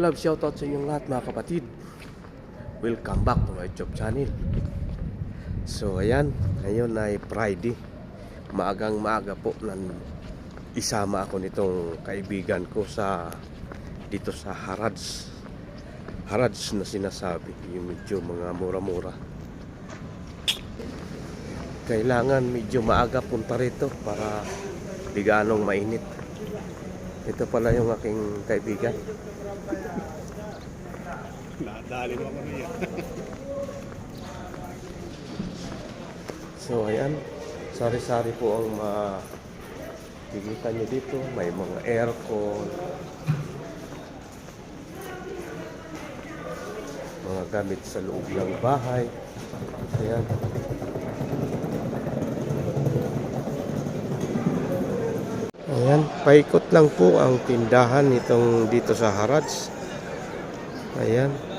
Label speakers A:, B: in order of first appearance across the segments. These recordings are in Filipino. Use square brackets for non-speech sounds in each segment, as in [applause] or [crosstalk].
A: Love shoutout sa inyong lahat mga kapatid. Welcome back to my YouTube channel. So ayan, ngayon ay Friday. Maagang maaga po nan isama ako nitong kaibigan ko sa dito sa Harads. Harads na sinasabi, yung medyo mga mura-mura. Kailangan medyo maaga punta rito para di mainit. Ito pala yung aking kaibigan.
B: Nadali mo kami yan.
A: So ayan, sari-sari po ang makikita nyo dito. May mga aircon, mga gamit sa loob ng bahay. Ayan. Ayan, paikot lang po ang tindahan nitong dito sa Harads. Ayan.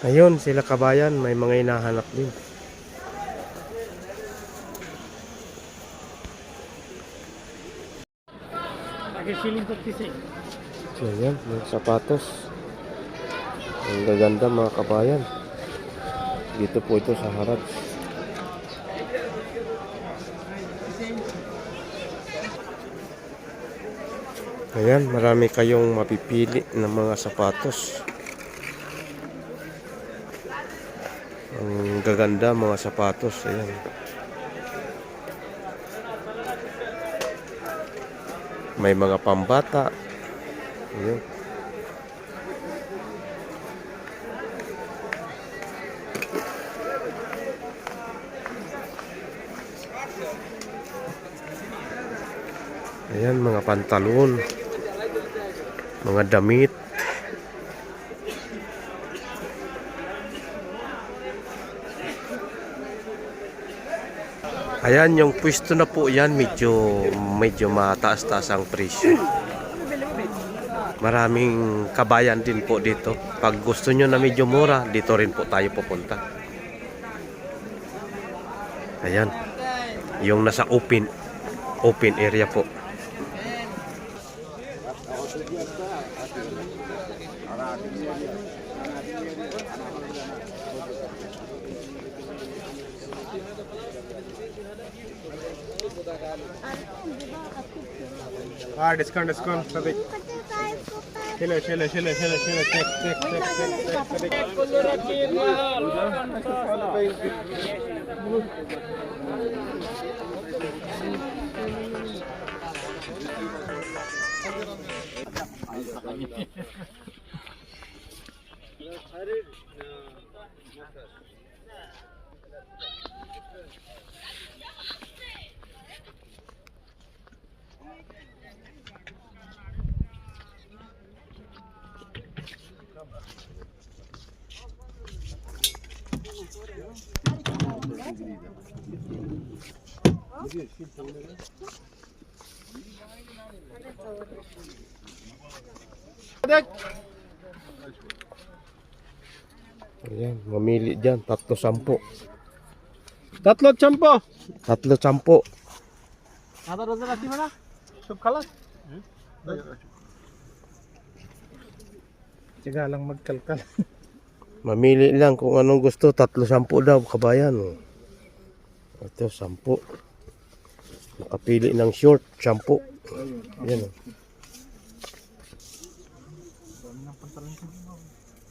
A: Ayun, sila kabayan, may mga hinahanap din.
B: Nag-shilling 56.
A: So, ayan, mga sapatos. Ang gaganda mga kabayan. Dito po ito sa harap. Ayan, marami kayong mapipili ng mga sapatos. Ang gaganda mga sapatos. Ayan. May mga pambata. Ayan. Ayan, mga pantalon. Mga damit. Ayan, yung pwesto na po yan, medyo, medyo mataas-taas ang presyo. Maraming kabayan din po dito. Pag gusto nyo na medyo mura, dito rin po tayo pupunta. Ayan. Yung nasa open, open area po.
B: हाँ discount discount सभी खेलो खेलो खेलो खेलो खेलो check check check check check
A: Ayan, mamili dyan. Tatlo sampo.
B: Tatlo champo.
A: Tatlo sampo.
B: Ada roza lati mana? Sub kalat. Tiga lang magkalkal. [laughs]
A: Mamili lang kung anong gusto. Tatlo sampo daw, kabayan. Ito, sampo. Nakapili ng short, sampo. Yan.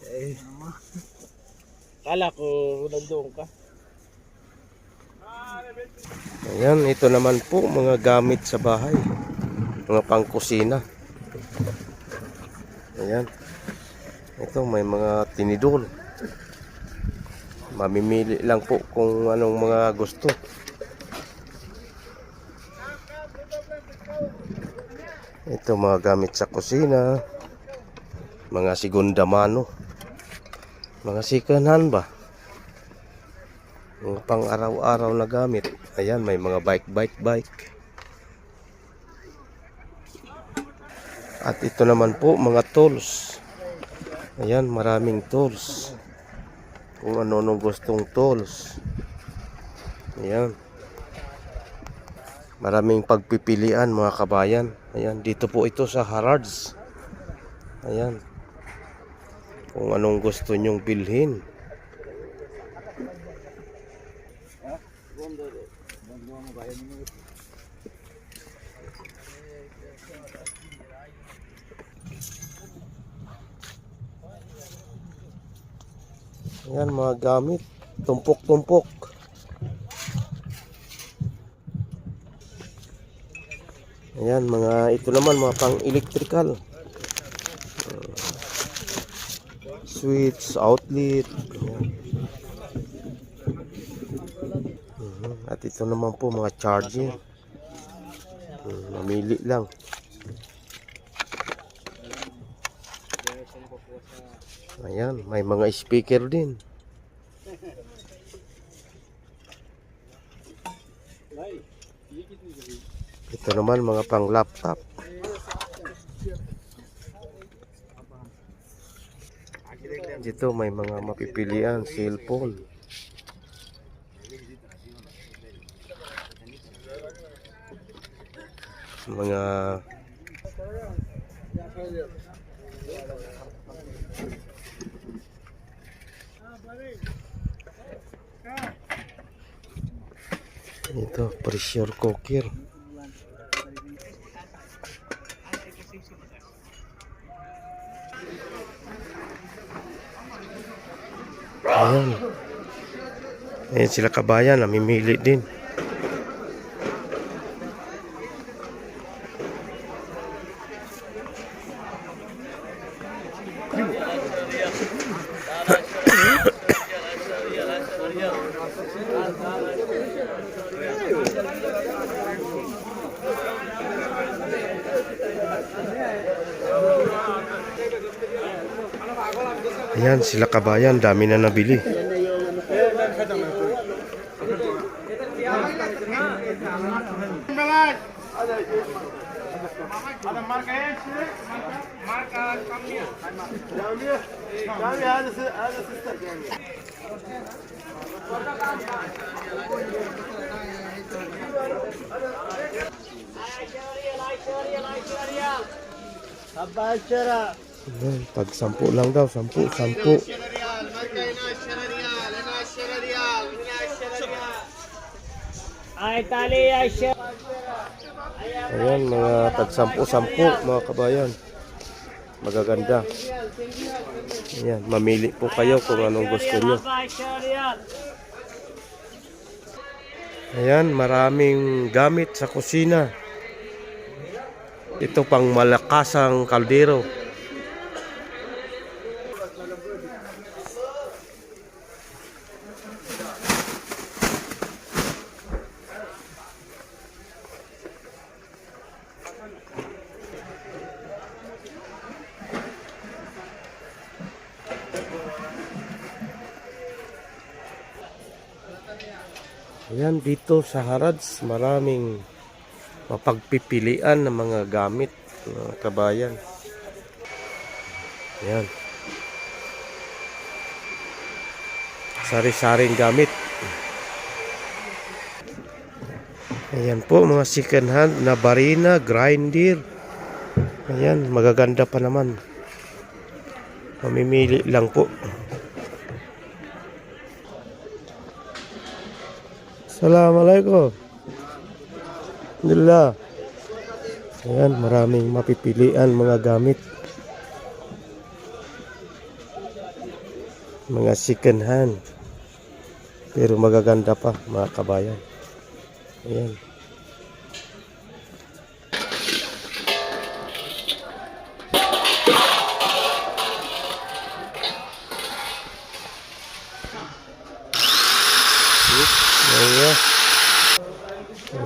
B: Eh. Kala ko nandoon ka.
A: Ayan, ito naman po mga gamit sa bahay. Mga pangkusina. Ayan. Ito may mga tinidor. Mamimili lang po kung anong mga gusto. Ito mga gamit sa kusina. Mga segunda mano. Mga second hand ba? Mga pang araw-araw na gamit. Ayan, may mga bike, bike, bike. At ito naman po, mga tools. Ayan, maraming tools. Kung ano nung gustong tools. Ayan. Maraming pagpipilian mga kabayan. Ayan, dito po ito sa Harrods. Ayan. Kung anong gusto nyong bilhin. Ayan, mga gamit. Tumpok-tumpok. Ayan, mga ito naman mga pang electrical. Switch, outlet. Ayan. At ito naman po mga charger. Hmm, Mamili lang. Ayan, may mga speaker din. Ito naman mga pang laptop. Dito may mga mapipilian, cellphone. Mga ito, pressure cooker. Ayan. Ayan sila kabayan, namimili din. Ayan, sila kabayan. Dami na nabili.
B: Ada marka ada ada sister. Ada, ada, ada. Ada, ada, ada. Ada,
A: Ayan, tag sampu lang daw, sampu, sampu.
B: Ay,
C: tali, ay,
A: Ayan, mga tag sampu, sampu, mga kabayan. Magaganda. Ayan, mamili po kayo kung anong gusto nyo. Ayan, maraming gamit sa kusina. Ito pang malakasang kaldero. Ayan, dito sa Harads, maraming mapagpipilian ng mga gamit, mga kabayan. Ayan. Sari-saring gamit. Ayan po, mga second hand na barina, grinder. Ayan, magaganda pa naman. Mamimili lang po. Assalamualaikum. Nila. Ayan, maraming mapipilian mga gamit. Mga second hand. Pero magaganda pa mga kabayan. Ayan. Ayan.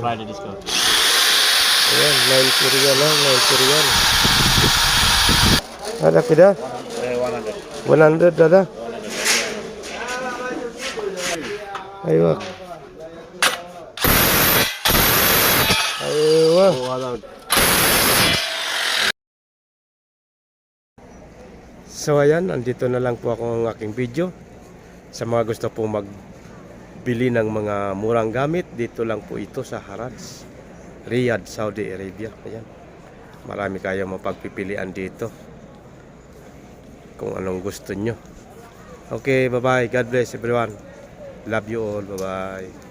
C: Friday discount.
A: Ayan, 90 real lang, 90 real. Ada
C: kida? 100.
A: 100 dada. Aywa. Aywa. So ayan, andito na lang po ako ng aking video. Sa mga gusto po mag magbili ng mga murang gamit, dito lang po ito sa Haraj, Riyadh, Saudi Arabia. Ayan. Marami kayong mapagpipilian dito. Kung anong gusto nyo. Okay, bye-bye. God bless everyone. Love you all. Bye-bye.